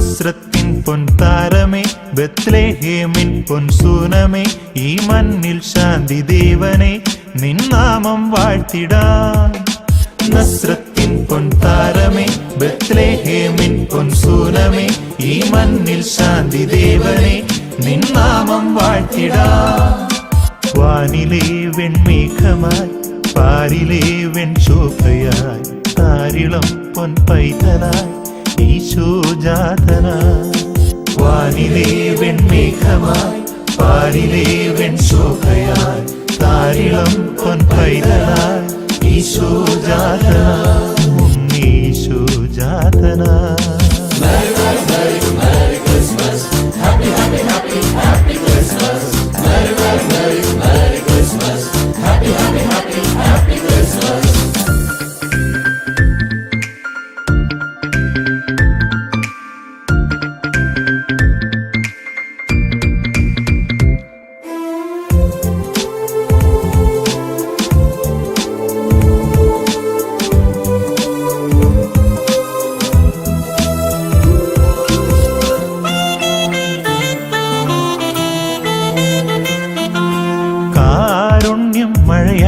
നസ്രത്തിൻ പൊൻതാരമേ ബത്ലേഹേമിൻ പൊൻസൂനമേ ഈ മണ്ണിൽ ശാന്തി ദേവനെ നിന്നാമം വാഴ്ത്തിടാൻ. നസ്രത്തിൻ പൊൻ താരമേ ബത്ലേഹേമിൻ പൊൻസൂനമേ ഈ മണ്ണിൽ ശാന്തി ദേവനെ നിന്നാമം വാഴ്ത്തിടാൻ. വാനിലെ വെൺമേഘമായി പാരിലെ വെൺശോഭയായി താരിളം പൊൻ പൈതലായി ഈശോജാതനായി വാനിലേ വെൺമേഘമായി പാരിലെ വെൺശോഭയായി താരിളം പൊൻ പൈതലായി ഈശോ ഉണ്ണീശോജാതനായി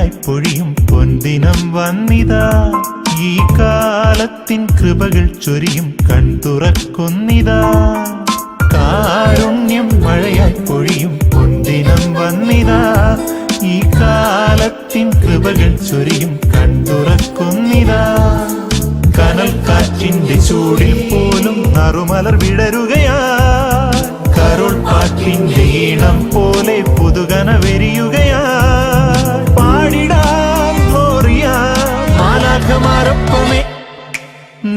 പൊഴിയും പൊൻദിനം വന്നിതാ. ഈ കാലത്തിൻ കൃപകൾ ചൊരിയും കൺതുറക്കുന്നിതാ കാരുണ്യം മഴയായി പൊൻദിനം വന്നിതാ. ഈ കാലത്തിൻ കൃപകൾ ചൊരിയും കൺതുറക്കുന്നിതാ കനൽ കാറ്റിന്റെ ചൂടിൽ പോലും നറുമലർ വിടരുകയാ.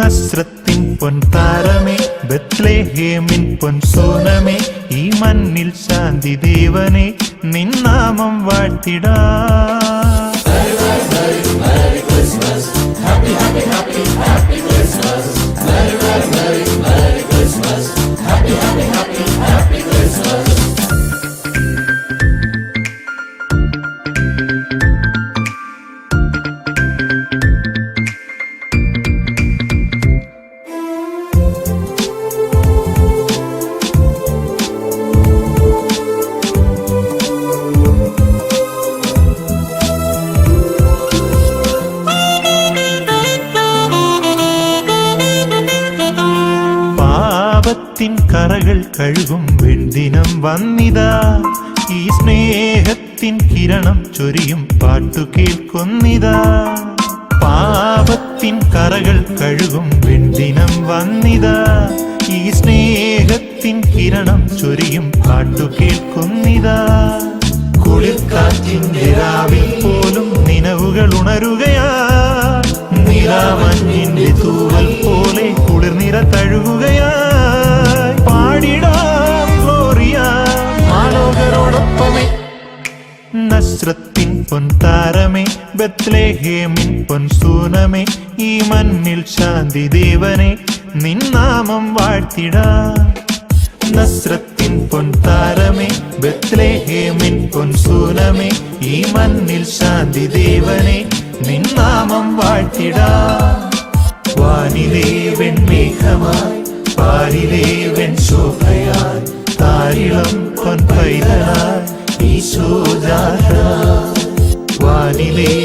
നസ്രത്തിൻ പൊൻതാരമേ ബത്ലേഹേമിൻ പൊൻസോനമേ ഈ മണ്ണിൽ ശാന്തി ദേവനെ നിന്നാമം വാഴ്ത്തിടാ. പാപത്തിൻ കറകൾ കഴുകും വെണ്ടിനം വന്നിതാ. ഈ സ്നേഹത്തിൻ കിരണം ചൊരിയും പാട്ടു കേൾക്കുന്നിതാ. പാപത്തിൻ കറകൾ കഴുകും വെണ്ടിനം വന്നിതാ. ഈ സ്നേഹത്തിൻ കിരണം ചൊരിയും പാട്ടു കേൾക്കുന്നിതാ. കുളിർക്കാറ്റിന്റെ രാവിൽ പോലും നിലവുകൾ ഉണരുകയാ. നിലാമഞ്ഞിന്റെ തൂവൽ പോലെ കുളിർനിര തഴുകുകയായി നസ്രത്തിൻ പൊൻതാരമേ ബത്ലേഹേമിൻ പൊൻസൂനമേ ഈ മണ്ണിൽ ശാന്തി ദേവനെ നിന്നാമം വാഴ്ത്തിടാ നസ്രത്തിൻ പൊൻതാരമേ ബത്ലേഹേമിൻ പൊൻസൂനമേ ഈ മണ്ണിൽ ശാന്തി ദേവനെ നിന്നാമം വാഴ്ത്തിടാ വാനിലെ വെൺമേഘമായി പാരിലെ വെൺശോഭയായി താരിളം പൊൻപൈതലായി ഈശോജാത വാനിലെ വെൺമേഘമായി